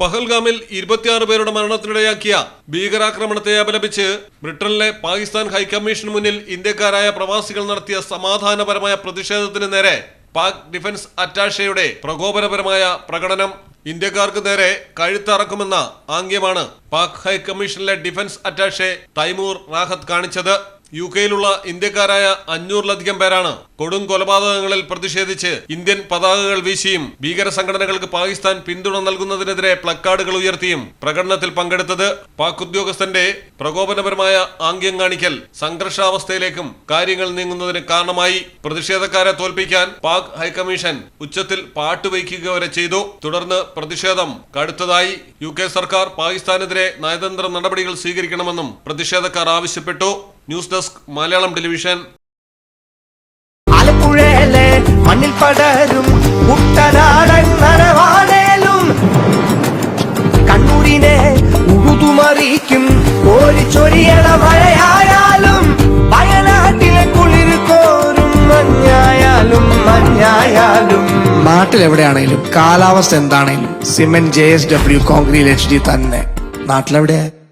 പഹൽഗാമിൽ ഇരുപത്തിയാറ് പേരുടെ മരണത്തിനിടയാക്കിയ ഭീകരാക്രമണത്തെ അപലപിച്ച് ബ്രിട്ടനിലെ പാകിസ്ഥാൻ ഹൈക്കമ്മീഷന് മുന്നിൽ ഇന്ത്യക്കാരായ പ്രവാസികൾ നടത്തിയ സമാധാനപരമായ പ്രതിഷേധത്തിന് നേരെ പാക് ഡിഫൻസ് അറ്റാഷയുടെ പ്രകോപനപരമായ പ്രകടനം ഇന്ത്യക്കാർക്ക് നേരെ കഴുത്തറക്കുമെന്ന ആംഗ്യമാണ് പാക് ഹൈക്കമ്മീഷനിലെ ഡിഫൻസ് അറ്റാഷെ തൈമൂർ റാഹത്ത് കാണിച്ചത്. യു കെയിലുള്ള ഇന്ത്യക്കാരായ അഞ്ഞൂറിലധികം പേരാണ് കൊടും കൊലപാതകങ്ങളിൽ പ്രതിഷേധിച്ച് ഇന്ത്യൻ പതാകകൾ വീശിയും ഭീകര സംഘടനകൾക്ക് പാകിസ്ഥാൻ പിന്തുണ നൽകുന്നതിനെതിരെ പ്ലക്കാർഡുകൾ ഉയർത്തിയും പ്രകടനത്തിൽ പങ്കെടുത്തത് പാക് ഉദ്യോഗസ്ഥന്റെ പ്രകോപനപരമായ ആംഗ്യം കാണിക്കൽ സംഘർഷാവസ്ഥയിലേക്കും കാര്യങ്ങൾ നീങ്ങുന്നതിന് കാരണമായി പ്രതിഷേധക്കാരെ തോൽപ്പിക്കാൻ പാക് ഹൈക്കമ്മീഷൻ ഉച്ചത്തിൽ പാട്ടുവയ്ക്കുക വരെ ചെയ്തു. തുടർന്ന് പ്രതിഷേധം കടുത്തതായി. യു സർക്കാർ പാകിസ്ഥാനെതിരെ നയതന്ത്ര നടപടികൾ സ്വീകരിക്കണമെന്നും പ്രതിഷേധക്കാർ ആവശ്യപ്പെട്ടു. News desk Malayalam television. ആലപ്പുഴയിലെ മണ്ണിൽ പടരും കുട്ടനാടൻ നനവാണേലും കണ്ണൂരിനെ ഉഴുതുമറിയിക്കും കോരിച്ചൊരിയണ മഴയായാലും വയനാട്ടിലെ കുളിർ കോരും മഞ്ഞായാലും മഞ്ഞായാലും. നാട്ടിൽ എവിടെയാണേലും കാലാവസ്ഥ എന്താണേലും cement J S W concrete H D തന്നെ. നാട്ടിലെവിടെയാ